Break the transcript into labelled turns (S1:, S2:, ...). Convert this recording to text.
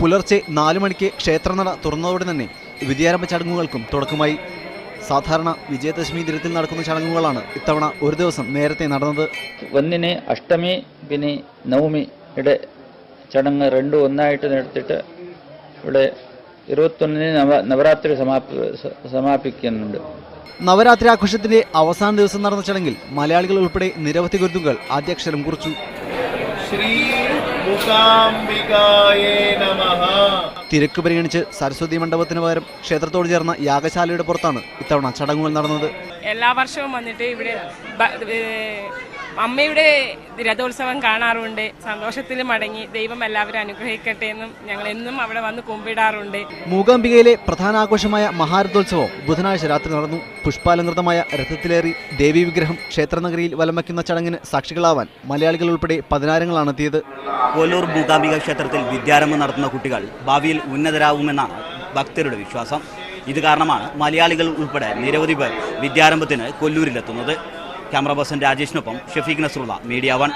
S1: പുലർച്ചെ നാലു മണിക്ക് ക്ഷേത്രനട തുറന്നതോടെ തന്നെ വിദ്യാരംഭ ചടങ്ങുകൾക്കും തുടക്കമായി. സാധാരണ വിജയദശമി ദിനത്തിൽ നടക്കുന്ന ചടങ്ങുകളാണ് ഇത്തവണ ഒരു ദിവസം നേരത്തെ നടന്നത്.
S2: ഒന്നിന് അഷ്ടമി പിന്നെ നവമിയുടെ ചടങ്ങ് രണ്ടും ഒന്നായിട്ട് നടത്തിയിട്ട് ഇവിടെ ഇരുപത്തൊന്നിന് നവ നവരാത്രി സമാപി സമാപിക്കുന്നുണ്ട്.
S1: നവരാത്രി ആഘോഷത്തിന്റെ അവസാന ദിവസം നടന്ന ചടങ്ങിൽ മലയാളികൾ ഉൾപ്പെടെ നിരവധി ഗുരുതുകൾ ആദ്യാക്ഷരം കുറിച്ചു.
S3: ശ്രീമുഖാംബികായേ നമഃ.
S1: തിരക്ക് പരിഗണിച്ച് സരസ്വതി മണ്ഡപത്തിന് പകരം ക്ഷേത്രത്തോട് ചേർന്ന യാഗശാലയുടെ പുറത്താണ് ഇത്തവണ ചടങ്ങുകൾ നടന്നത്.
S4: എല്ലാ വർഷവും വന്നിട്ട് ഇവിടെ അമ്മയുടെ രഥോത്സവം കാണാറുണ്ട്. സന്തോഷത്തിൽ മടങ്ങി ദൈവം എല്ലാവരും അനുഗ്രഹിക്കട്ടെ എന്നും ഞങ്ങൾ എന്നും അവിടെ വന്ന് കുമ്പിടാറുണ്ട്.
S1: മൂകാംബികയിലെ പ്രധാന ആഘോഷമായ മഹാരഥോത്സവം ബുധനാഴ്ച രാത്രി നടന്നു. പുഷ്പാലങ്കൃതമായ രഥത്തിലേറി ദേവി വിഗ്രഹം ക്ഷേത്രനഗരിയിൽ വലം വയ്ക്കുന്ന ചടങ്ങിന് സാക്ഷികളാവാൻ മലയാളികൾ ഉൾപ്പെടെ പതിനായിരങ്ങളാണ് എത്തിയത്.
S5: കൊല്ലൂർ മൂകാംബിക ക്ഷേത്രത്തിൽ വിദ്യാരംഭം നടത്തുന്ന കുട്ടികൾ ഭാവിയിൽ ഉന്നതരാകുമെന്നാണ് ഭക്തരുടെ വിശ്വാസം. ഇത് കാരണമാണ് മലയാളികൾ ഉൾപ്പെടെ നിരവധി പേർ വിദ്യാരംഭത്തിന് കൊല്ലൂരിലെത്തുന്നത്. ക്യാമറ പേഴ്സൺ രാജേഷിനൊപ്പം ഷെഫീഖ് നസറുള്ള മീഡിയ വൺ.